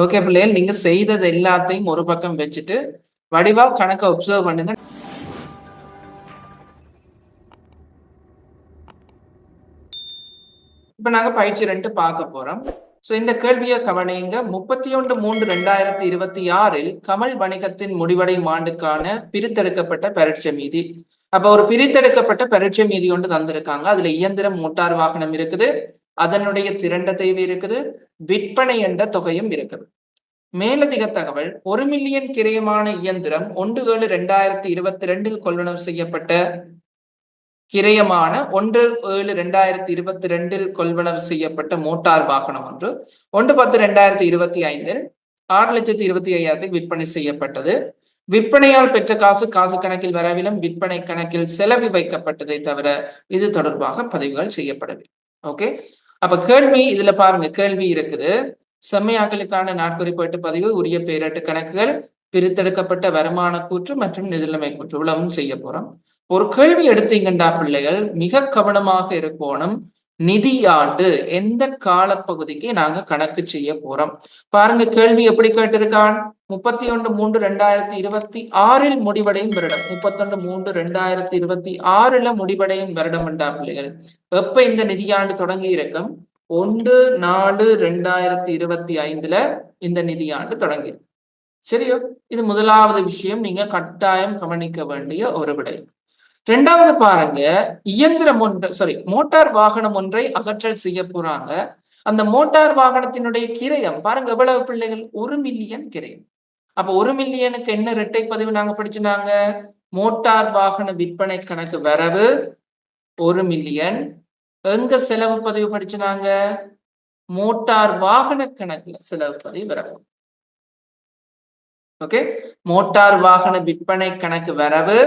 Okay பிள்ளைகள் நீங்க செய்தது எல்லாத்தையும் ஒரு பக்கம் வச்சுட்டு வடிவா கணக்கை ஒப்சர்வ் பண்ணுங்க. இப்ப நாங்க பயிற்சி ரெண்டு பார்க்க போறோம். ஸோ இந்த கேள்வியை கவனிங்க முப்பத்தி ஒன்று மூன்று ரெண்டாயிரத்தி இருபத்தி ஆறில் கமல் வணிகத்தின் முடிவடையும் ஆண்டுக்கான பிரித்தெடுக்கப்பட்ட பரீட்சை மீதி. அப்ப ஒரு பிரித்தெடுக்கப்பட்ட பரீட்சை மீதி ஒன்று தந்திருக்காங்க. அதுல இயந்திரம் மோட்டார் வாகனம் இருக்குது. அதனுடைய திரண்ட தேவை இருக்குது. விற்பனை என்ற தொகையும் இருக்குது மேலதிக தகவல் ஒரு மில்லியன் கிரயமான இயந்திரம் ஒன்று ஏழு ரெண்டாயிரத்தி இருபத்தி ரெண்டில் கொள்வனவு செய்யப்பட்ட கிரயமான ஒன்று ஏழு ரெண்டாயிரத்தி இருபத்தி ரெண்டில் கொள்வனவு செய்யப்பட்ட மோட்டார் வாகனம் ஒன்று ஒன்று பத்து ரெண்டாயிரத்தி இருபத்தி ஐந்தில் ஆறு லட்சத்தி இருபத்தி ஐயாயிரத்துக்கு விற்பனை செய்யப்பட்டது. விற்பனையால் பெற்ற காசு காசு கணக்கில் வரவிலும் விற்பனை கணக்கில் செலவு வைக்கப்பட்டதை தவிர இது தொடர்பாக பதிவுகள் செய்யப்படவில்லை. ஓகே அப்ப கேள்வி இதுல பாருங்க கேள்வி இருக்குது. செம்மையாக்களுக்கான நாட்குறிப்பேட்டு பதிவு உரிய பேரட்டு கணக்குகள் பிரித்தெடுக்கப்பட்ட வருமான கூற்று மற்றும் நிதிநிலைமை கூற்று இவ்வளவும் செய்ய போறோம். ஒரு கேள்வி எடுத்தீங்கண்டா பிள்ளைகள் மிக கவனமாக இருக்கணும். நிதியாண்டு எந்த காலப்பகுதிக்கு நாங்க கணக்கு செய்ய போறோம்? பாருங்க கேள்வி எப்படி கேட்டிருக்கான்? முப்பத்தி ஒன்று மூன்று ரெண்டாயிரத்தி இருபத்தி ஆறில் முடிவடையும் வருடம். முப்பத்தொன்று மூன்று ரெண்டாயிரத்தி இருபத்தி ஆறுல முடிவடையும் வருடம் என்றா பிள்ளைகள்? எப்ப இந்த நிதியாண்டு தொடங்கி இருக்கும்? ஒன்று நாலு ரெண்டாயிரத்தி இருபத்தி ஐந்துல இந்த நிதியாண்டு தொடங்கி. சரியோ? இது முதலாவது விஷயம். நீங்க கட்டாயம் கவனிக்க வேண்டிய ஒரு விடயம் ரெண்டாவது பாருங்க இயந்திரம் ஒன்று சாரி மோட்டார் வாகனம் ஒன்றை அகற்றல் செய்ய போறாங்க. அந்த மோட்டார் வாகனத்தினுடைய கிரயம் பாருங்க எவ்வளவு பிள்ளைகள்? ஒரு மில்லியன் கிரயம். அப்ப ஒரு மில்லியனுக்கு என்ன இரட்டை பதிவு நாங்க படிச்சுனாங்க மோட்டார் வாகன விற்பனை கணக்கு வரவு ஒரு மில்லியன் எங்க செலவு பதிவு படிச்சுனாங்க மோட்டார் வாகன கணக்குல செலவு பதிவு வரவு. ஓகே மோட்டார் வாகன விற்பனை கணக்கு வரவு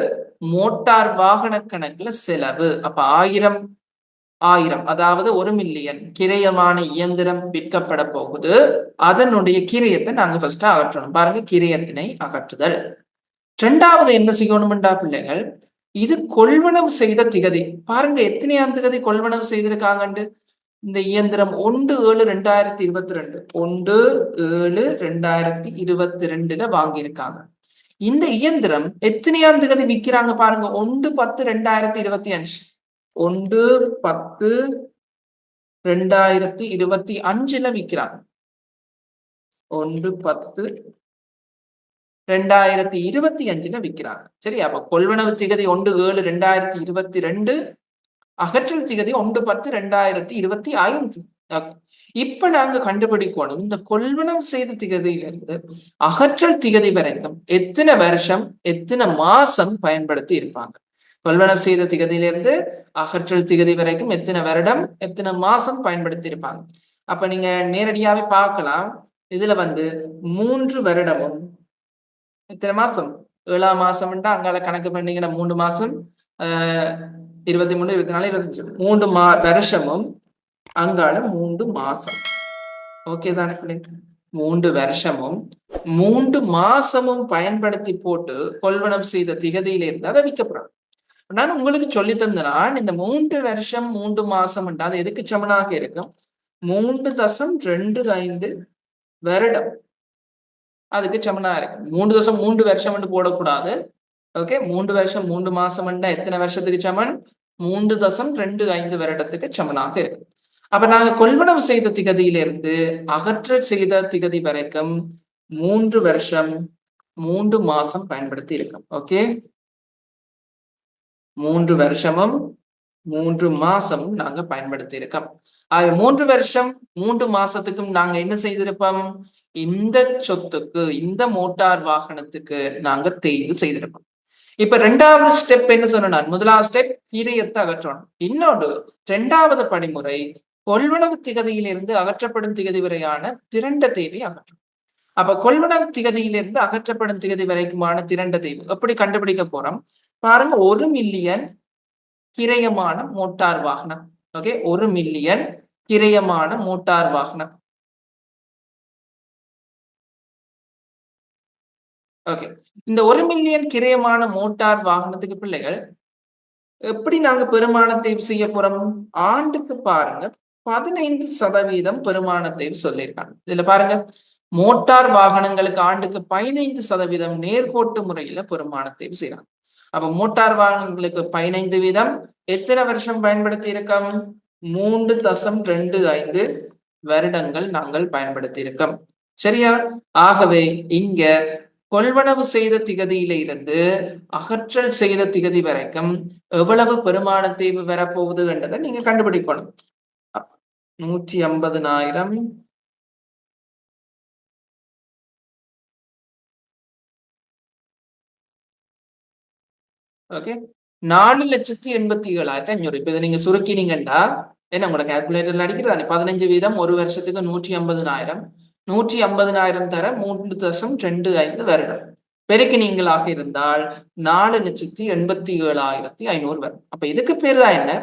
மோட்டார் வாகன கணக்குல செலவு. அப்ப ஆயிரம் ஆயிரம் அதாவது ஒரு மில்லியன் கிரயமான இயந்திரம் விற்கப்பட போகுது. அதனுடைய கிரியத்தை நாங்க ஃபர்ஸ்ட் அகற்றணும். பாருங்க கிரியத்தினை அகற்றுதல். ரெண்டாவது என்ன செய்யணும்டா பிள்ளைகள்? இது கொள்வனவு செய்த திகதி. பாருங்க எத்தனையாம் திகதி கொள்வனவு செய்திருக்காங்கன்ட்டு இந்த இயந்திரம் ஒன்று ஏழு ரெண்டாயிரத்தி இருபத்தி ரெண்டு ஒன்று ஏழு ரெண்டாயிரத்தி இருபத்தி ரெண்டுல வாங்கியிருக்காங்க. இந்த இயந்திரம் எத்தனையாம் திகதி விற்கிறாங்க பாருங்க. ஒன்று பத்து ரெண்டாயிரத்தி இருபத்தி அஞ்சு ஒன்று பத்து ரெண்டாயிரத்தி இருபத்தி அஞ்சுல விற்கிறாங்க ஒன்று பத்து ரெண்டாயிரத்தி இருபத்தி அஞ்சுல விற்கிறாங்க சரி அப்ப கொள்வனவு திகதி ஒன்று ஏழு ரெண்டாயிரத்தி இருபத்தி ரெண்டு அகற்றல் திகதி ஒன்று பத்து ரெண்டாயிரத்தி இருபத்தி ஐந்து. இப்ப நாங்க கண்டுபிடிக்கணும். இந்த கொள்வனவு செய்த திகதியிலிருந்து அகற்றல் திகதி வரைக்கும் எத்தனை வருஷம் எத்தனை மாசம் பயன்படுத்தி இருப்பாங்க? கொள்வனவு செய்த திகதியிலிருந்து அகற்றல் திகதி வரைக்கும் எத்தனை வருடம் எத்தனை மாசம் பயன்படுத்தி இருப்பாங்க? அப்ப நீங்க நேரடியாவே பார்க்கலாம். இதுல வந்து மூன்று வருடமும் எத்தனை மாசம்? ஏழாம் மாசம்ன்றா அங்கால கணக்கு பண்ணீங்கன்னா மூன்று மாசம். ஆஹ் இருபத்தி மூணு இருபத்தி நாலு இருபத்தஞ்சு. மூன்று மா வருஷமும் அங்கால மூன்று மாசம். ஓகே தானே பிள்ளைங்க மூன்று வருஷமும் மூன்று மாசமும் பயன்படுத்தி போட்டு கொள்வனம் செய்த திகதியில இருந்து அதை விற்கப்படுறாங்க நான் உங்களுக்கு சொல்லி தந்தனால் இந்த மூன்று வருஷம் மூன்று மாசம் என்றால் எதுக்கு சமனாக இருக்கும்? மூன்று தசம் ரெண்டு ஐந்து வருடம். அதுக்கு சமனா இருக்கு மூன்று தசம் மூன்று வருஷம் போடக்கூடாது. ஓகே மூன்று வருஷம் மூன்று மாசம் எத்தனை வருஷத்துக்கு சமன்? மூன்று தசம் ரெண்டு ஐந்து வருடத்துக்கு சமனாக இருக்கு அப்ப நாங்க கொள்வனவு செய்த திகதியிலிருந்து அகற்றல் செய்த திகதி வரைக்கும் மூன்று வருஷம் மூன்று மாசம் பயன்படுத்தி இருக்கோம். ஓகே மூன்று வருஷமும் மூன்று மாசமும் நாங்க பயன்படுத்தி இருக்கோம். ஆக மூன்று வருஷம் மூன்று மாசத்துக்கும் நாங்க என்ன செய்திருப்போம்? இந்த சொத்துக்கு இந்த மோட்டார் வாகனத்துக்கு நாங்க தேர்வு செய்திருப்போம். இப்ப ரெண்டாவது ஸ்டெப் என்ன சொன்னான் முதலாவது ஸ்டெப் தீரியத்தை அகற்றணும். இன்னொன்று ரெண்டாவது படிமுறை கொள்வனவு திகதியிலிருந்து அகற்றப்படும் திகதி வரையான திரண்ட தேவை அகற்றும் அப்ப கொள்வனவு திகதியிலிருந்து அகற்றப்படும் திகதி வரைக்குமான திரண்ட தேவை எப்படி கண்டுபிடிக்க போறோம்? பாருங்க ஒரு மில்லியன் கிரயமான மோட்டார் வாகனம். ஓகே ஒரு மில்லியன் கிரயமான மோட்டார் வாகனம். ஓகே இந்த ஒரு மில்லியன் கிரயமான மோட்டார் வாகனத்துக்கு பிள்ளைகள் எப்படி நாங்க பெருமானத்தை செய்ய போறோம்? ஆண்டுக்கு பாருங்க பதினைந்து சதவீதம் பெருமானத்தை சொல்லியிருக்காங்க. இதுல பாருங்க மோட்டார் வாகனங்களுக்கு ஆண்டுக்கு பதினைந்து சதவீதம் நேர்கோட்டு முறையில பெருமானத்தை செய்யறாங்க. அப்ப மோட்டார் வாகனங்களுக்கு பதினைந்து வீதம் எத்தனை வருஷம் பயன்படுத்தி இருக்கோம் மூன்று தசம் ரெண்டு ஐந்து வருடங்கள் நாங்கள் பயன்படுத்தி இருக்கோம் சரியா? ஆகவே இங்க கொள்வனவு செய்த திகதியில இருந்து அகற்றல் செய்த திகதி வரைக்கும் எவ்வளவு பெருமான தீவு வரப்போகுது என்றதை நீங்க கண்டுபிடிக்கணும். நூற்றி ஐம்பதுனாயிரம். ஓகே. நாலு லட்சத்தி எண்பத்தி ஏழாயிரத்தி ஐநூறு. இப்ப இதை நீங்க சுருக்கினீங்கன்னா என்ன உங்களோட கால்குலேட்டர்ல அடிக்கிறதா பதினஞ்சு வீதம் ஒரு வருஷத்துக்கு நூற்றி ஐம்பதுனாயிரம். நூற்றி ஐம்பதினாயிரம் தர மூன்று தசம் ரெண்டு ஐந்து வருடம். பெருக்கினீங்களாக இருந்தால் நாலு லட்சத்தி எண்பத்தி ஏழாயிரத்தி ஐநூறு வரும். அப்ப இதுக்கு பேர் தான் என்ன?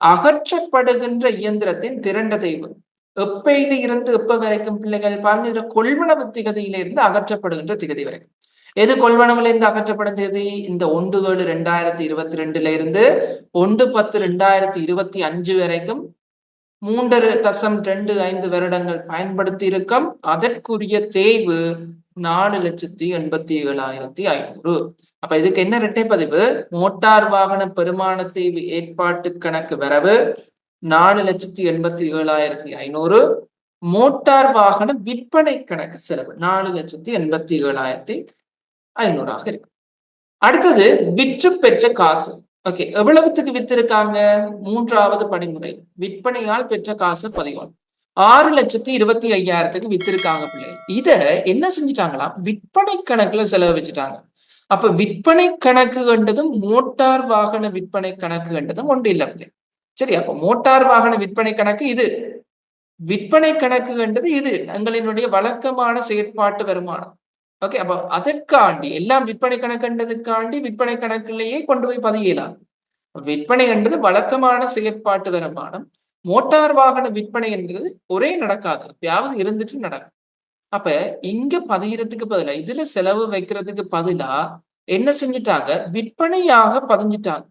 அகற்றப்படுகின்ற இயந்திரத்தின் திரண்ட தெய்வு. எப்பையில இருந்து எப்ப வரைக்கும் பிள்ளைகள் பாருங்க இதுல கொள்வனவு திகதியில இருந்து அகற்றப்படுகின்ற திகதி வரைக்கும் எது கொள்வனவுல இருந்து அகற்றப்படும் தேதி இந்த ஒன்று ஏழு ரெண்டாயிரத்தி இருபத்தி ரெண்டுல இருந்து ஒன்று பத்து ரெண்டாயிரத்தி இருபத்தி அஞ்சு வரைக்கும் மூன்றரை தசம் ரெண்டு ஐந்து வருடங்கள் பயன்படுத்தி இருக்கும் அதற்குரிய தேய்வு நாலு லட்சத்தி எண்பத்தி ஏழாயிரத்தி ஐநூறு. அப்ப இதுக்கு என்ன இரட்டை பதிவு? மோட்டார் வாகன பெருமான தேய்வு ஏற்பாட்டு கணக்கு வரவு நாலு லட்சத்தி எண்பத்தி ஏழாயிரத்தி ஐநூறு. மோட்டார் வாகன விற்பனை கணக்கு செலவு நாலு லட்சத்தி எண்பத்தி ஏழாயிரத்தி ஐநூறாக இருக்கு. அடுத்தது விற்று பெற்ற காசு. ஓகே எவ்வளவுத்துக்கு வித்திருக்காங்க? மூன்றாவது படிமுறை. விற்பனையால் பெற்ற காசு பதிவாகும். ஆறு லட்சத்தி இருபத்தி ஐயாயிரத்துக்கு வித்திருக்காங்க பிள்ளை. இத என்ன செஞ்சிட்டாங்களா? விற்பனை கணக்குல செலவு வச்சுட்டாங்க. அப்ப விற்பனை கணக்கு கண்டதும் மோட்டார் வாகன விற்பனை கணக்கு கண்டதும் ஒன்று இல்லை பிள்ளை. சரி அப்ப மோட்டார் வாகன விற்பனை கணக்கு இது. விற்பனை கணக்கு கண்டது இது. எங்களினுடைய வழக்கமான செயற்பாட்டு வருமானம். ஓகே அப்ப அதற்காண்டி எல்லாம் விற்பனை கணக்குன்றதுக்காண்டி விற்பனை கணக்கிலேயே கொண்டு போய் பதியலாம். விற்பனை என்றது வழக்கமான செயற்பாட்டு வருமானம் மோட்டார் வாகன விற்பனை என்கிறது ஒரே நடக்காது. எப்பயாவது இருந்துட்டு நடக்கும். அப்ப இங்க பதிகிறதுக்கு பதிலா இதுல செலவு வைக்கிறதுக்கு பதிலா என்ன செஞ்சிட்டாங்க? விற்பனையாக பதிஞ்சிட்டாங்க.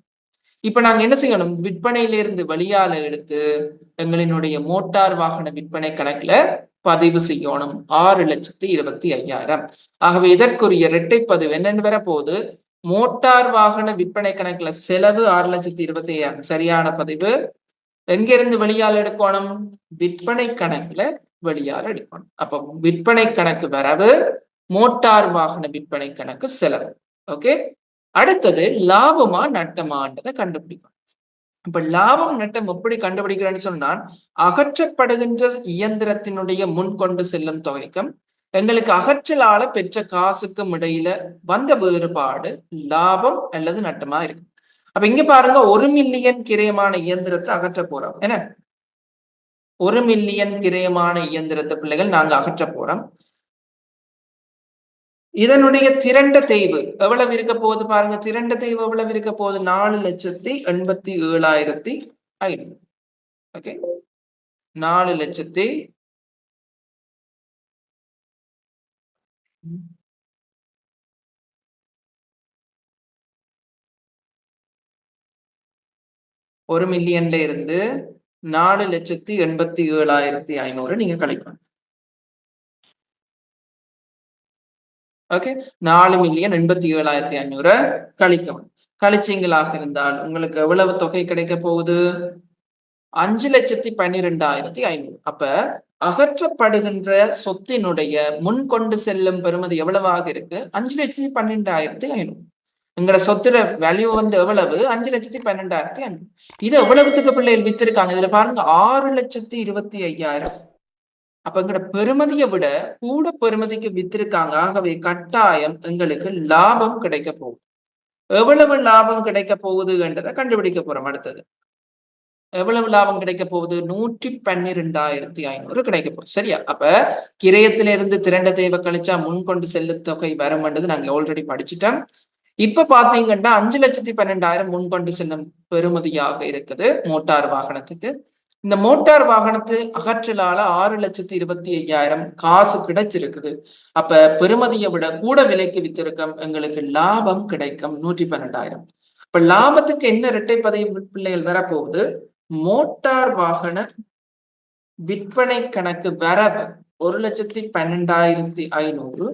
இப்ப நாங்க என்ன செய்யணும்? விற்பனையில இருந்து வழியால எடுத்து எங்களினுடைய மோட்டார் வாகன விற்பனை கணக்குல பதிவு செய்யணும். ஆறு லட்சத்தி இருபத்தி ஐயாயிரம். ஆகவே இதற்குரிய இரட்டை பதிவு என்னென்னு வர போது மோட்டார் வாகன விற்பனை கணக்குல செலவு ஆறு லட்சத்தி இருபத்தி ஐயாயிரம். சரியான பதிவு. எங்கிருந்து வெளியால் எடுக்கணும்? விற்பனை கணக்குல வெளியால் எடுக்கணும். அப்ப விற்பனை கணக்கு வரவு மோட்டார் வாகன விற்பனை கணக்கு செலவு. ஓகே? அடுத்தது லாபமா நட்டமான்றதை கண்டுபிடிக்கணும். இப்ப லாபம் நட்டம் எப்படி கண்டுபிடிக்கிறேன்னு சொன்னால் அகற்றப்படுகின்ற இயந்திரத்தினுடைய முன் கொண்டு செல்லும் தொகைக்கும் எங்களுக்கு அகற்றலால பெற்ற காசுக்கும் இடையில வந்த வேறுபாடு லாபம் அல்லது நட்டமா இருக்கு அப்ப இங்க பாருங்க ஒரு மில்லியன் கிரயமான இயந்திரத்தை அகற்ற போறோம். என்ன? ஒரு மில்லியன் கிரயமான இயந்திரத்தை பிள்ளைகள் நாங்க அகற்ற போறோம். இதனுடைய திரண்ட தெய்வு எவ்வளவு இருக்க போகுது பாருங்க. திரண்ட தெய்வு எவ்வளவு இருக்க போகுது? நாலு லட்சத்தி எண்பத்தி ஏழாயிரத்தி ஐநூறு. ஓகே நாலு லட்சத்தி ஒரு மில்லியன்ல இருந்து நாலு லட்சத்தி எண்பத்தி ஏழாயிரத்தி ஐநூறு நீங்க கழிக்கணும். ஓகே நாலு மில்லியன் எண்பத்தி ஏழாயிரத்தி ஐநூறு கழிக்கவும். கழிச்சிங்களாக இருந்தால் உங்களுக்கு எவ்வளவு தொகை கிடைக்க போகுது? அஞ்சு லட்சத்தி பன்னிரெண்டாயிரத்தி ஐநூறு. அப்ப அகற்றப்படுகின்ற சொத்தினுடைய முன் கொண்டு செல்லும் பெறுமதி எவ்வளவாக இருக்கு? அஞ்சு லட்சத்தி பன்னெண்டாயிரத்தி ஐநூறு. எங்களோட சொத்துல வேல்யூ வந்து எவ்வளவு? அஞ்சு லட்சத்தி பன்னெண்டாயிரத்தி ஐநூறு. இது எவ்வளவுத்துக்கு பிள்ளைகள் வித்திருக்காங்க? இதுல பாருங்க ஆறு லட்சத்தி இருபத்தி ஐயாயிரம். அப்ப எங்கட பெருமதியை விட கூட பெருமதிக்கு வித்திருக்காங்க. ஆகவே கட்டாயம் எங்களுக்கு லாபம் கிடைக்க போகுது. எவ்வளவு லாபம் கிடைக்க போகுது என்றதை கண்டுபிடிக்க போறோம் அடுத்தது. எவ்வளவு லாபம் கிடைக்க போகுது? நூற்றி பன்னிரெண்டாயிரத்தி ஐநூறு கிடைக்க போகுது. சரியா? அப்ப கிரயத்திலிருந்து திரண்ட தேவை கழிச்சா முன் கொண்டு செல்லு தொகை வரும்ன்றது நாங்க ஆல்ரெடி படிச்சுட்டோம். இப்ப பாத்தீங்கன்னா அஞ்சு லட்சத்தி பன்னெண்டாயிரம் முன் கொண்டு செல்லும் பெருமதியாக இருக்குது. மோட்டார் வாகனத்துக்கு. இந்த மோட்டார் வாகனத்து அகற்றலால ஆறு லட்சத்தி இருபத்தி ஐயாயிரம் காசு கிடைச்சிருக்குது. அப்ப பெருமதியை விட கூட விலைக்கு வித்திருக்கம் எங்களுக்கு லாபம் கிடைக்கும் நூற்றி பன்னெண்டாயிரம் இப்ப லாபத்துக்கு என்ன இரட்டை பதவி பிள்ளைகள் வரப்போகுது? மோட்டார் வாகன விற்பனை கணக்கு வரவு ஒரு லட்சத்தி பன்னெண்டாயிரத்தி ஐநூறு.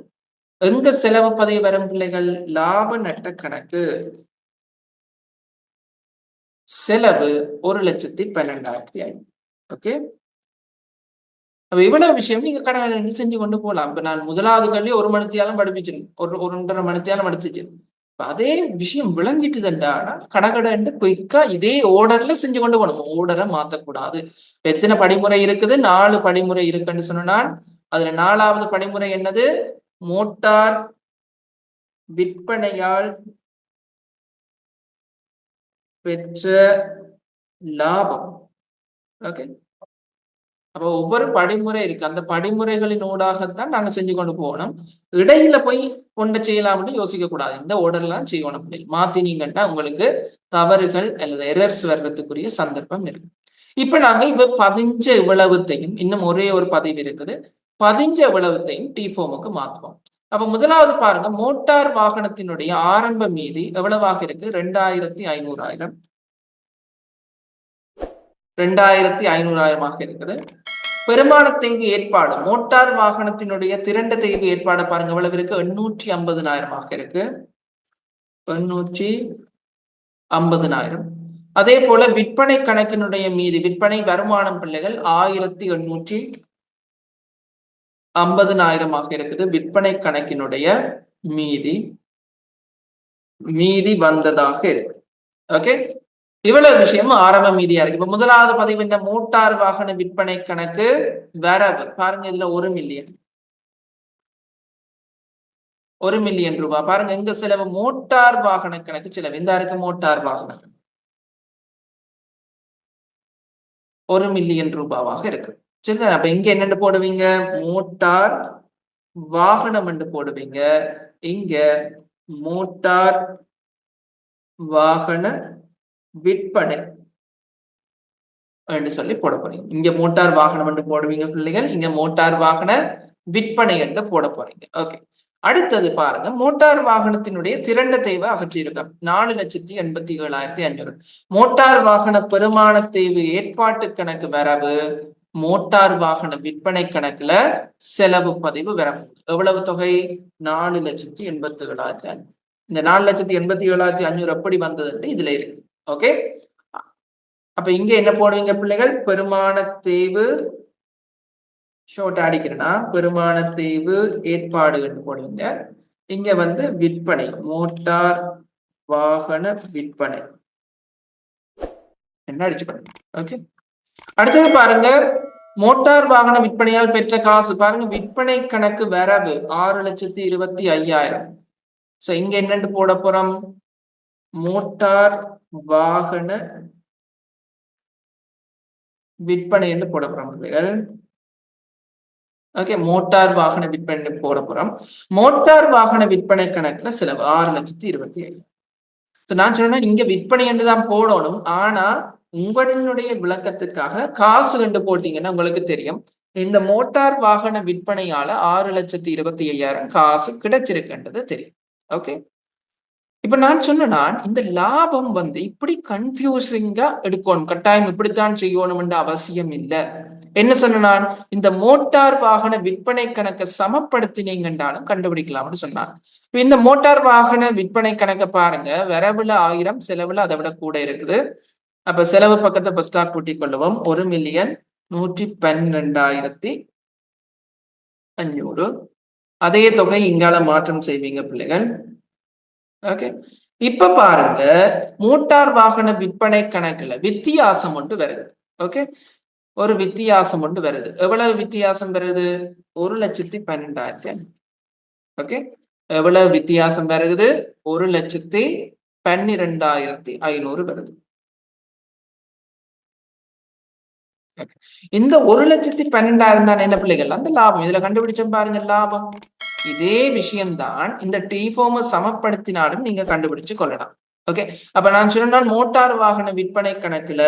எங்க செலவு பதவி வரும் பிள்ளைகள்? லாப நட்ட கணக்கு. செலவு ஒரு லட்சத்தி பன்னெண்டாயிரத்தி ஐநூறு. ஓகே அப்ப இவ்வளவு விஷயம் நீங்க கடை செஞ்சு கொண்டு போகலாம் இப்ப நான் முதலாவது கல்வி ஒரு மணித்தியாலும் படிப்பிச்சேன். ஒரு ஒன்றரை மணித்தியாலும் படிச்சுச்சு அதே விஷயம் விளங்கிட்டுதுண்டானா கடகடன்னு குயிக்கா இதே ஓர்டர்ல செஞ்சு கொண்டு போகணும். ஓர்டரை மாத்தக்கூடாது. எத்தனை படிமுறை இருக்குது? நாலு படிமுறை இருக்குன்னு சொன்னால் அதுல நாலாவது படிமுறை என்னது? மோட்டார் விற்பனையால் பெற்ற லாபம். ஓகே அப்ப ஒவ்வொரு படிமுறை இருக்கு. அந்த படிமுறைகளின் ஊடாகத்தான் நாங்க செஞ்சு கொண்டு போகணும். இடையில போய் கொண்டு செய்யலாம்னு யோசிக்க கூடாது இந்த ஓர்டர்லாம் செய்யணும் மாத்தினீங்கன்னா உங்களுக்கு தவறுகள் அல்லது எரர்ஸ் வர்றதுக்குரிய சந்தர்ப்பம் இருக்கு இப்ப நாங்க இப்ப பதிஞ்ச இவ்வளவுத்தையும் இன்னும் ஒரே ஒரு பதிவு இருக்குது. பதிஞ்ச இவ்வளவுத்தையும் டி ஃபோமுக்கு மாத்துவோம். அப்ப முதலாவது பாருங்க மோட்டார் வாகனத்தினுடைய ஆரம்ப மீதி எவ்வளவாக இருக்கு? ரெண்டாயிரத்தி ஐநூறாயிரம். ரெண்டாயிரத்தி ஐநூறாயிரமாக இருக்குது. பெருமான தேய்வு ஏற்பாடு மோட்டார் வாகனத்தினுடைய திரண்ட தேய்வு ஏற்பாடு பாருங்க எவ்வளவு இருக்கு? எண்ணூற்றி ஐம்பதுனாயிரமாக இருக்கு. எண்ணூற்றி ஐம்பதுனாயிரம். அதே போல விற்பனை கணக்கினுடைய மீதி விற்பனை வருமானம் பிள்ளைகள் ஆயிரத்தி எண்ணூற்றி ஐம்பதுனாயிரமாக இருக்குது. விற்பனை கணக்கினுடைய மீதி மீதி வந்ததாக இருக்கு. ஓகே இவ்வளவு விஷயம் ஆரம்ப மீதியா இருக்கு. இப்ப முதலாவது பதிவு என்ன? மோட்டார் வாகன விற்பனை கணக்கு வரவு. பாருங்க இதுல ஒரு மில்லியன் ஒரு மில்லியன் ரூபாய் பாருங்க எங்க செலவு மோட்டார் வாகன கணக்கு செலவு. இந்த இருக்கு மோட்டார் வாகனம் ஒரு மில்லியன் ரூபாவாக இருக்கு. சரி அப்ப இங்க என்னென்னு போடுவீங்க? மோட்டார் வாகனம் என்று போடுவீங்க. இங்க மோட்டார் வாகன விற்பனை என்று சொல்லி போட போறீங்க. இங்க மோட்டார் வாகனம் என்று போடுவீங்க பிள்ளைகள். இங்க மோட்டார் வாகன விற்பனை என்று போட போறீங்க. ஓகே அடுத்தது பாருங்க. மோட்டார் வாகனத்தினுடைய திரண்ட தேவை அகற்றியிருக்க நாலு லட்சத்தி எண்பத்தி ஏழாயிரத்தி ஐநூறு. மோட்டார் வாகன பெருமான தேவை ஏற்பாட்டு கணக்கு வரவு மோட்டார் வாகன விற்பனை கணக்குல செலவு பதிவு வரவு எவ்வளவு தொகை? நாலு லட்சத்தி எண்பத்தி ஏழாயிரத்தி அஞ்சு இந்த நாலு லட்சத்தி எண்பத்தி ஏழாயிரத்தி அஞ்சூறு எப்படி வந்ததுன்னு இதுல இருக்கு. ஓகே? அப்ப இங்க என்ன போடுவீங்க பிள்ளைகள்? பெருமான தேவு ஷோர்ட் அடிக்கிறேன்னா பெருமான தேவு ஏற்பாடுகள் போடுவீங்க. இங்க வந்து விற்பனை மோட்டார் வாகன விற்பனை. என்ன அடிச்சுக்கணும் ஓகே? அடுத்தது பாருங்க மோட்டார் வாகன விற்பனையால் பெற்ற காசு. பாருங்க விற்பனை கணக்கு வரவு ஆறு லட்சத்தி இருபத்தி ஐயாயிரம். சோ இங்க என்னன்னு போட போறோம்? மோட்டார் வாகன விற்பனை என்று போட போறோம் பிள்ளைகள். ஓகே மோட்டார் வாகன விற்பனை போட போறோம். மோட்டார் வாகன விற்பனை கணக்குல செலவு ஆறு லட்சத்தி இருபத்தி ஐயாயிரம். நான் சொன்னேன் இங்க விற்பனை என்று தான் போடணும். ஆனா உங்களுடைய விளக்கத்துக்காக காசு கண்டு போட்டீங்கன்னா உங்களுக்கு தெரியும். இந்த மோட்டார் வாகன விற்பனையால ஆறு லட்சத்தி இருபத்தி ஐயாயிரம் காசு கிடைச்சிருக்குன்றது தெரியும். ஓகே? இப்ப நான் சொன்னா இந்த லாபம் வந்து இப்படி கன்ஃபியூசிங்கா எடுக்கணும். கட்டாயம் இப்படித்தான் செய்யணும்ன்ற அவசியம் இல்லை. என்ன சொன்னான் இந்த மோட்டார் வாகன விற்பனை கணக்கை சமப்படுத்தினீங்கன்றாலும் கண்டுபிடிக்கலாம்னு சொன்னான் இந்த மோட்டார் வாகன விற்பனை கணக்கை பாருங்க. வரவுல ஆயிரம் செலவுல அதை விட கூட இருக்குது. அப்ப செலவு பக்கத்தை ஃபர்ஸ்டா கூட்டிக் கொள்ளுவோம். ஒரு மில்லியன் நூற்றி பன்னிரெண்டாயிரத்தி அஞ்சூறு அதே தொகை இங்கால மாற்றம் செய்வீங்க பிள்ளைகள். ஓகே இப்ப பாருங்க மோட்டார் வாகன விற்பனை கணக்குல வித்தியாசம் ஒன்று வருது. ஓகே ஒரு வித்தியாசம் ஒன்று வருது. எவ்வளவு வித்தியாசம் வருது? ஒரு லட்சத்தி பன்னெண்டாயிரத்தி ஓகே எவ்வளவு வித்தியாசம் வருது? ஒரு லட்சத்தி பன்னிரெண்டாயிரத்தி ஐநூறு வருது. இந்த ஒரு லட்சத்தி பன்னெண்டாயிரம் தானே என்ன பிள்ளைகள்? அந்த லாபம். இதுல கண்டுபிடிச்சோம் பாருங்க லாபம். இதே விஷயம்தான் இந்த டிஃபோமை சமப்படுத்தினாலும் நீங்க கண்டுபிடிச்சு கொள்ளலாம். ஓகே அப்ப நான் சொன்னால் மோட்டார் வாகன விற்பனை கணக்குல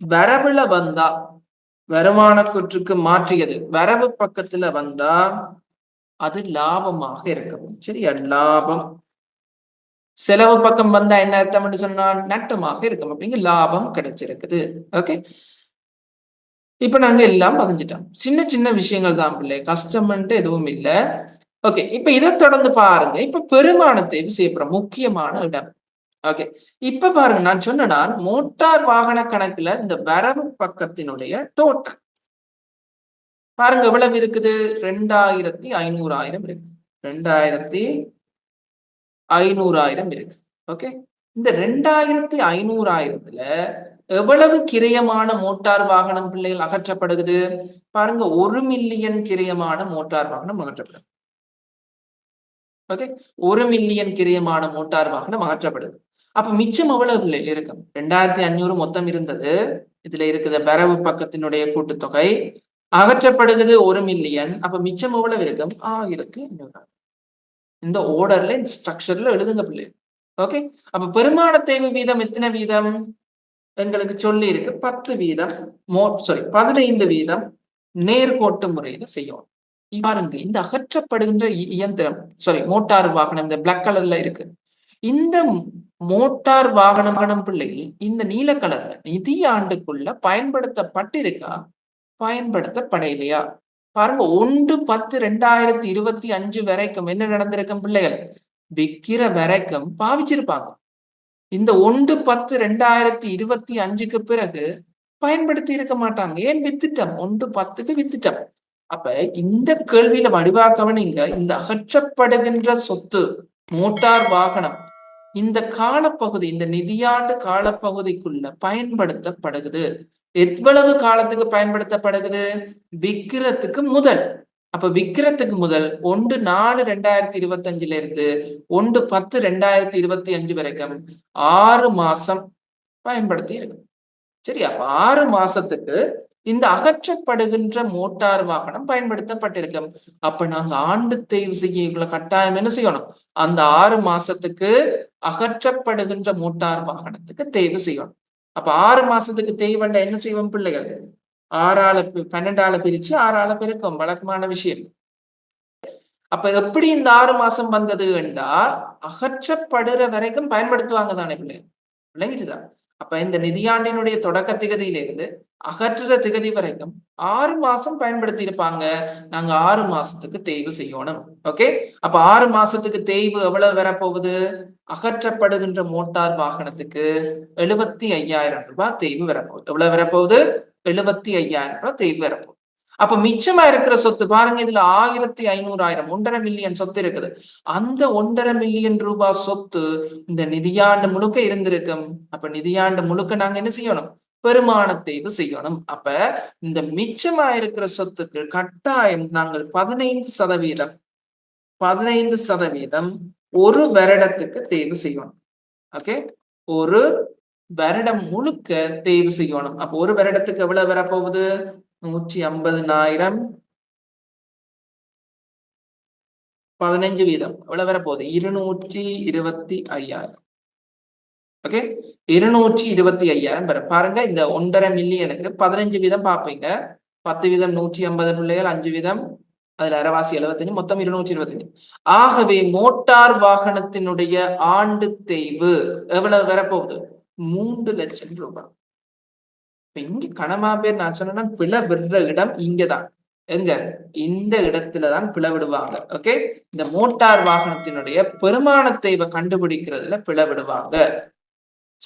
வரவுல வந்தா வருமான குற்றுக்கு மாற்றியது. வரவு பக்கத்துல வந்தா அது லாபமாக இருக்கும் சரியா? லாபம். செலவு பக்கம் வந்தா என்ன அர்த்தம்னு சொன்னா நட்டமாக இருக்கும். அப்படிங்க லாபம் கிடைச்சிருக்குது. ஓகே இப்ப நாங்க எல்லாம் பதிஞ்சிட்டோம். சின்ன சின்ன விஷயங்கள் தான் பிள்ளை. கஷ்டம்ன்ட்டு எதுவும் இல்ல. ஓகே இப்ப இதை தொடர்ந்து பாருங்க. இப்ப பெருமானத்தை செய்யப்படுற முக்கியமான இடம். ஓகே இப்ப பாருங்க நான் சொன்னா மோட்டார் வாகன கணக்குல இந்த வரவு பக்கத்தினுடைய டோட்டல் பாருங்க எவ்வளவு இருக்குது? ரெண்டாயிரத்தி ஐநூறாயிரம் இருக்கு. ரெண்டாயிரத்தி ஐநூறாயிரம் இருக்கு. ஓகே இந்த ரெண்டாயிரத்தி ஐநூறாயிரத்துல எவ்வளவு கிரயமான மோட்டார் வாகனம் பிள்ளைகள் அகற்றப்படுகிறது? பாருங்க ஒரு மில்லியன் கிரயமான மோட்டார் வாகனம் அகற்றப்படுது. ஓகே ஒரு மில்லியன் கிரயமான மோட்டார் வாகனம் அகற்றப்படுது. அப்ப மிச்சம் எவ்வளவு பிள்ளைகள் இருக்கும். ரெண்டாயிரத்தி அஞ்சூறு மொத்தம் இருந்தது. இதுல இருக்குது வரவு பக்கத்தினுடைய கூட்டுத்தொகை. அகற்றப்படுகிறது ஒரு மில்லியன் அப்ப மிச்சம் எவ்வளவு இருக்கும்? ஆயிரத்தி ஐநூறு. இந்த ஓர்டர்ல இந்த ஸ்ட்ரக்சர்ல எழுதுங்க பிள்ளை. ஓகே அப்ப பெருமான தேவை வீதம் எத்தனை வீதம்? எங்களுக்கு சொல்லி இருக்கு பத்து வீதம் மோ சாரி பதினைந்து வீதம் நேர்கோட்டு முறையில செய்யும் பாருங்க இந்த அகற்றப்படுகின்ற இயந்திரம் சாரி மோட்டார் வாகனம் இந்த பிளாக் கலர்ல இருக்கு. இந்த மோட்டார் வாகனம் பிள்ளைகள் இந்த நீல கலர்ல நிதி ஆண்டுக்குள்ள பயன்படுத்தப்பட்டிருக்கா? பயன்படுத்தப்படையிலையா பாருங்க ஒன்று பத்து ரெண்டாயிரத்தி இருபத்தி அஞ்சு வரைக்கும் என்ன நடந்திருக்கும் பிள்ளைகள்? விக்கிற வரைக்கும் பாவிச்சிருப்பாங்க. இந்த ஒன்று பத்து ரெண்டாயிரத்தி இருபத்தி அஞ்சுக்கு பிறகு பயன்படுத்தி இருக்க மாட்டாங்க. ஏன்? வித்துட்டம். ஒன்று பத்துக்கு வித்துட்டம். அப்ப இந்த கேள்வியில வடிவாக்கவனிங்க இந்த அகற்றப்படுகின்ற சொத்து மோட்டார் வாகனம் இந்த காலப்பகுதி இந்த நிதியாண்டு காலப்பகுதிக்குள்ள பயன்படுத்தப்படுகிறது. எவ்வளவு காலத்துக்கு பயன்படுத்தப்படுகிறது? விக்கிரத்துக்கு முதல். அப்ப விக்கிரத்துக்கு முதல் ஒன்று நாலு ரெண்டாயிரத்தி இருபத்தி அஞ்சுல இருந்து ஒன்று பத்து ரெண்டாயிரத்தி இருபத்தி அஞ்சு வரைக்கும் ஆறு மாசம் பயன்படுத்தி இருக்கு. சரி அப்ப ஆறு மாசத்துக்கு இந்த அகற்றப்படுகின்ற மோட்டார் வாகனம் பயன்படுத்தப்பட்டிருக்கும். அப்ப நாங்க ஆண்டு தேர்வு செய்ய கட்டாயம் என்ன செய்யணும்? அந்த ஆறு மாசத்துக்கு அகற்றப்படுகின்ற மோட்டார் வாகனத்துக்கு தேர்வு செய்யணும். அப்ப ஆறு மாசத்துக்கு தேய்வண்ட என்ன செய்வோம் பிள்ளைகள்? ஆறால பன்னெண்டால பிரிச்சு ஆறால பெருக்கும். வழக்கமான விஷயம். அப்ப எப்படி இந்த ஆறு மாசம் வந்தது என்றா அகற்றப்படுற வரைக்கும் பயன்படுத்துவாங்க தானே பிள்ளைங்க விளங்கிட்டுதான் அப்ப இந்த நிதியாண்டினுடைய தொடக்க திகதியிலிருந்து அகற்றுற திகதி வரைக்கும் ஆறு மாசம் பயன்படுத்தி இருப்பாங்க நாங்க ஆறு மாசத்துக்கு தேய்வு செய்யணும். ஓகே? அப்ப ஆறு மாசத்துக்கு தேய்வு எவ்வளவு வரப்போகுது? அகற்றப்படுகின்ற மோட்டார் வாகனத்துக்கு எழுபத்தி ஐயாயிரம் ரூபாய் தேய்வு வரப்போகுது. எவ்வளவு வரப்போகுது? எழுபத்தி ஐயாயிரம் ரூபாய் தேய்வு வரப்போகுது அப்ப மிச்சமா இருக்கிற சொத்து பாருங்க இதுல ஆயிரத்தி ஐநூறாயிரம் ஒன்றரை மில்லியன் சொத்து இருக்குது. அந்த ஒன்றரை மில்லியன் ரூபாய் சொத்து இந்த நிதியாண்டு முழுக்க இருந்திருக்கும். அப்ப நிதியாண்டு முழுக்க நாங்க என்ன செய்யணும்? பெருமான தேய்வு செய்யணும். அப்ப இந்த மிச்சமா இருக்கிற சொத்துக்கு கட்டாயம் நாங்கள் பதினைந்து சதவீதம் பதினைந்து சதவீதம் ஒரு வருடத்துக்கு தேர்வு செய்யணும். ஓகே ஒரு வருடம் முழுக்க தேர்வு செய்யணும். அப்ப ஒரு வருடத்துக்கு எவ்வளவு வரப்போகுது? நூற்றி ஐம்பதுனாயிரம். பதினஞ்சு வீதம். எவ்வளவு வரப்போகுது? இருநூற்றி இருபத்தி ஐயாயிரம். ஓகே இருநூற்றி இருபத்தி ஐயாயிரம் வரும். பாருங்க இந்த ஒன்றரை மில்லியனுக்கு பதினஞ்சு வீதம் பார்ப்பீங்க. பத்து வீதம் நூற்றி ஐம்பது பிள்ளைகள் அஞ்சு வீதம். அதுல அரைவாசி எழுபத்தஞ்சு மொத்தம் இருநூற்றி இருபத்தஞ்சு. ஆகவே மோட்டார் வாகனத்தினுடைய ஆண்டு தேய்வு எவ்வளவு வரப்போகுது? மூன்று லட்சம் ரூபாய். இங்க கனமா பேர் நான் சொன்னா பிள விடுற இடம் இங்கதான். எங்க? இந்த இடத்துலதான் பிளவிடுவாங்க. ஓகே? இந்த மோட்டார் வாகனத்தினுடைய பெருமானத்தை கண்டுபிடிக்கிறதுல பிளவிடுவாங்க.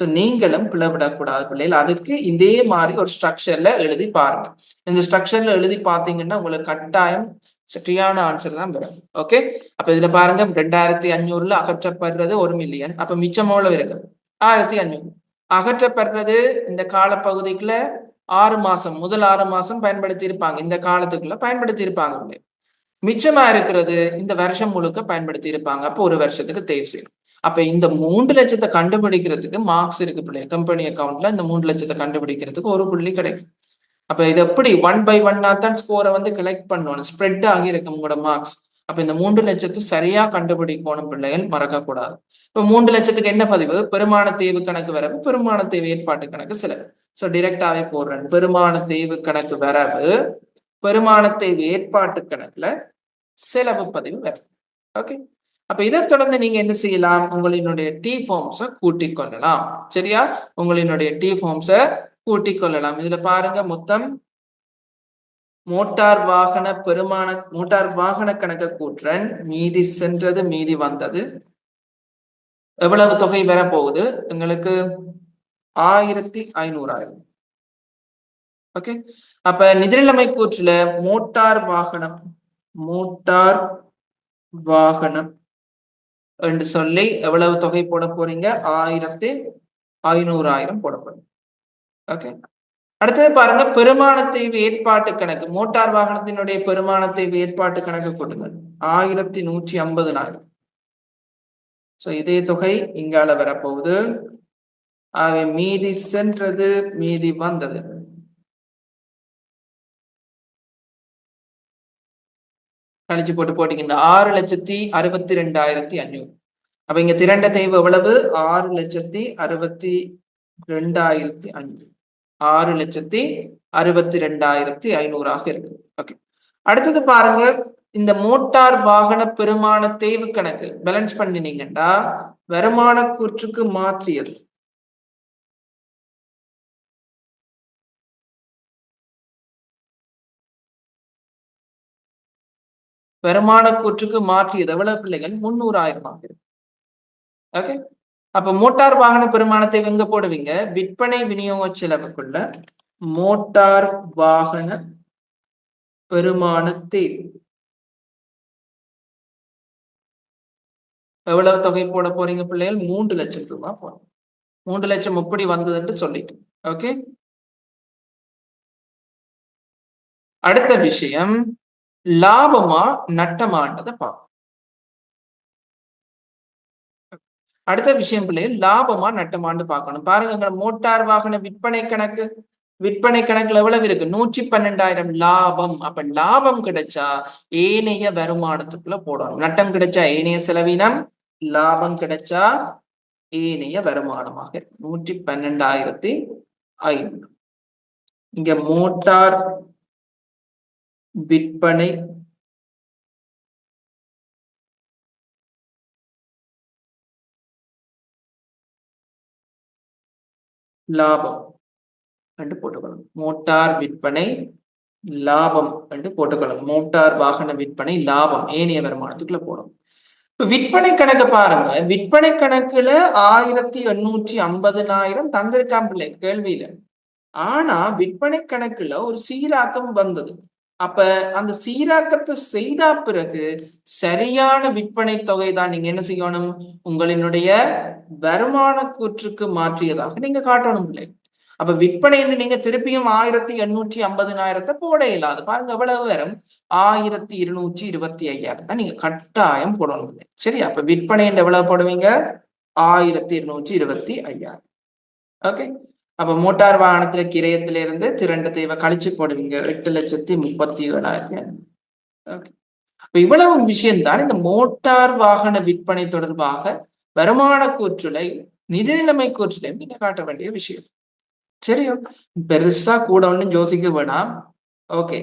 சோ நீங்களும் பிளவிடக்கூடாது பிள்ளைகள். அதுக்கு இதே மாதிரி ஒரு ஸ்ட்ரக்சர்ல எழுதி பாருங்க. இந்த ஸ்ட்ரக்சர்ல எழுதி பாத்தீங்கன்னா உங்களுக்கு கட்டாயம் சரியான ஆன்சர் தான் வரும். ஓகே? அப்ப இதுல பாருங்க ரெண்டாயிரத்தி அஞ்சூறுல அகற்றப்படுறது ஒரு மில்லியன் அப்ப மிச்சம் இருக்கு? ஆயிரத்தி அஞ்சூறு அகற்றப்படுறது இந்த காலப்பகுதிக்குள்ள ஆறு மாசம் முதல் ஆறு மாசம் பயன்படுத்தி இருப்பாங்க இந்த காலத்துக்குள்ள பயன்படுத்தி இருப்பாங்க மிச்சமா இருக்கிறது இந்த வருஷம் முழுக்க பயன்படுத்தி இருப்பாங்க அப்போ ஒரு வருஷத்துக்கு தேவை செய்யணும். அப்ப இந்த மூன்று லட்சத்தை கண்டுபிடிக்கிறதுக்கு மார்க்ஸ் இருக்கு பிள்ளை கம்பெனி அக்கௌண்ட்ல இந்த மூன்று லட்சத்தை கண்டுபிடிக்கிறதுக்கு ஒரு புள்ளி கிடைக்கும். அப்ப இது எப்படி? ஒன் பை ஒன்னா தான் ஸ்கோரை வந்து கலெக்ட் பண்ணணும். ஸ்ப்ரெட் ஆகி இருக்கும் உங்களோட மார்க்ஸ் அப்ப இந்த மூன்று லட்சத்து சரியா கண்டுபிடிக்கணும் பிள்ளைகள் மறக்கக்கூடாது. இப்ப மூன்று லட்சத்துக்கு என்ன பதிவு? பெருமான தேவு கணக்கு வரவு பெருமான தீவு ஏற்பாட்டு கணக்கு செலவு. சோ டிரெக்டாவே போடுறேன். பெருமான தேவு கணக்கு வரவு பெருமான தீவு ஏற்பாட்டு கணக்குல செலவு பதிவு வரும் ஓகே அப்ப இதை தொடர்ந்து நீங்க என்ன செய்யலாம்? உங்களினுடைய டி ஃபார்ம்ஸ கூட்டிக் கொள்ளலாம். சரியா? உங்களினுடைய டி ஃபார்ம்ஸ கூட்டிக் கொள்ளலாம். இதுல பாருங்க மொத்தம் மோட்டார் வாகன பெருமான மோட்டார் வாகன கணக்கு கூற்றன் மீதி சென்றது மீதி வந்தது. எவ்வளவு தொகை வரப்போகுது? எங்களுக்கு ஆயிரத்தி ஐநூறாயிரம். ஓகே அப்ப நிதிநிலைமை கூற்றுல மோட்டார் வாகனம் மோட்டார் வாகனம் என்று சொல்லி எவ்வளவு தொகை போட போறீங்க? ஆயிரத்தி ஐநூறாயிரம் போட போறீங்க. ஓகே அடுத்தது பாருங்க பெருமானத்தை ஏற்பாட்டு கணக்கு. மோட்டார் வாகனத்தினுடைய பெருமானத்தை ஏற்பாட்டு கணக்கு கொடுங்கள். ஆயிரத்தி நூற்றி ஐம்பது நாள். ஸோ இதே தொகை இங்கால வரப்போகுது. ஆகவே மீதி சென்றது மீதி வந்தது. கழிச்சு போட்டு போட்டீங்கன்னா ஆறு லட்சத்தி அறுபத்தி ரெண்டாயிரத்தி அஞ்சூறு அப்ப இங்க திரண்ட தெய்வம் எவ்வளவு? ஆறு லட்சத்தி அறுபத்தி ரெண்டாயிரத்தி அஞ்சு ஆறு லட்சத்தி அறுபத்தி ரெண்டாயிரத்தி ஐநூறாக இருக்கு. ஓகே அடுத்தது பாருங்க இந்த மோட்டார் வாகன பெருமான தேவு கணக்கு பேலன்ஸ் பண்ணினீங்கன்னா வருமான கூற்றுக்கு மாற்றியது. வருமான கூற்றுக்கு மாற்றியது எவ்வளவு பிள்ளைகள்? முன்னூறாயிரம் ஆகிறது ஓகே அப்ப மோட்டார் வாகன பெருமானத்தை எங்க போடுவீங்க? விற்பனை விநியோக செலவுக்குள்ள மோட்டார் வாகன பெருமானத்தை. எவ்வளவு தொகை போட போறீங்க பிள்ளைகள்? மூன்று லட்சம் ரூபாய் போறோம் மூன்று லட்சம் எப்படி வந்ததுன்னு சொல்லிட்டு. ஓகே? அடுத்த விஷயம் லாபமா நட்டமான்றதை பார்ப்போம். அடுத்த விஷயம் பிள்ளைகள் லாபமா நட்டமான்னு பார்க்கணும். பாருங்க மோட்டார் வாகன விற்பனை கணக்கு. விற்பனை கணக்குல எவ்வளவு இருக்கு? நூற்றி பன்னெண்டாயிரம் லாபம். அப்ப லாபம் கிடைச்சா ஏனைய வருமானத்துக்குள்ள போடணும். நட்டம் கிடைச்சா ஏனைய செலவினம் லாபம் கிடைச்சா ஏனைய வருமானமாக. நூற்றி பன்னெண்டாயிரத்தி ஐநூறு. இங்க மோட்டார் விற்பனை லாபம். என்று போட்டுக்கணும் மோட்டார் விற்பனை லாபம். என்று போட்டுக்கணும் மோட்டார் வாகன விற்பனை லாபம். ஏனைய வருமானத்துக்குள்ள போடும் விற்பனை கணக்கு பாருங்க. விற்பனை கணக்குல ஆயிரத்தி எண்ணூற்றி ஐம்பதுனாயிரம் தந்திருக்கான் பிள்ளை கேள்வியில. ஆனா விற்பனை கணக்குல ஒரு சீராக்கம் வந்தது. அப்ப அந்த சீராக்கத்தை செய்த பிறகு சரியான விற்பனை தொகை தான் நீங்க என்ன செய்யணும்? உங்களினுடைய வருமான கூற்றுக்கு மாற்றியதாக நீங்க காட்டணும் இல்லை. அப்ப விற்பனைன்னு நீங்க திருப்பியும் ஆயிரத்தி எண்ணூற்றி ஐம்பதுனாயிரத்தை போட இல்லாது பாருங்க எவ்வளவு வரும்? ஆயிரத்தி இருநூற்றி இருபத்தி ஐயாயிரம். தான் நீங்க கட்டாயம் போடணும் இல்லை. சரி அப்ப விற்பனை எவ்வளவு போடுவீங்க? ஆயிரத்தி இருநூற்றி இருபத்தி ஐயாயிரம். ஓகே அப்ப மோட்டார் வாகனத்துல கிரயத்தில இருந்து திரண்டு தேவை கழிச்சு போடுவீங்க எட்டு லட்சத்தி முப்பத்தி ஏழாயிரம். அப்ப இவ்வளவு விஷயம்தான் இந்த மோட்டார் வாகன விற்பனை தொடர்பாக வருமான கூற்றுலை நிதி நிலைமை கூற்றுலை நீங்க காட்ட வேண்டிய விஷயம். சரியோ? பெருசா கூட ஒண்ணு யோசிக்க வேணாம். ஓகே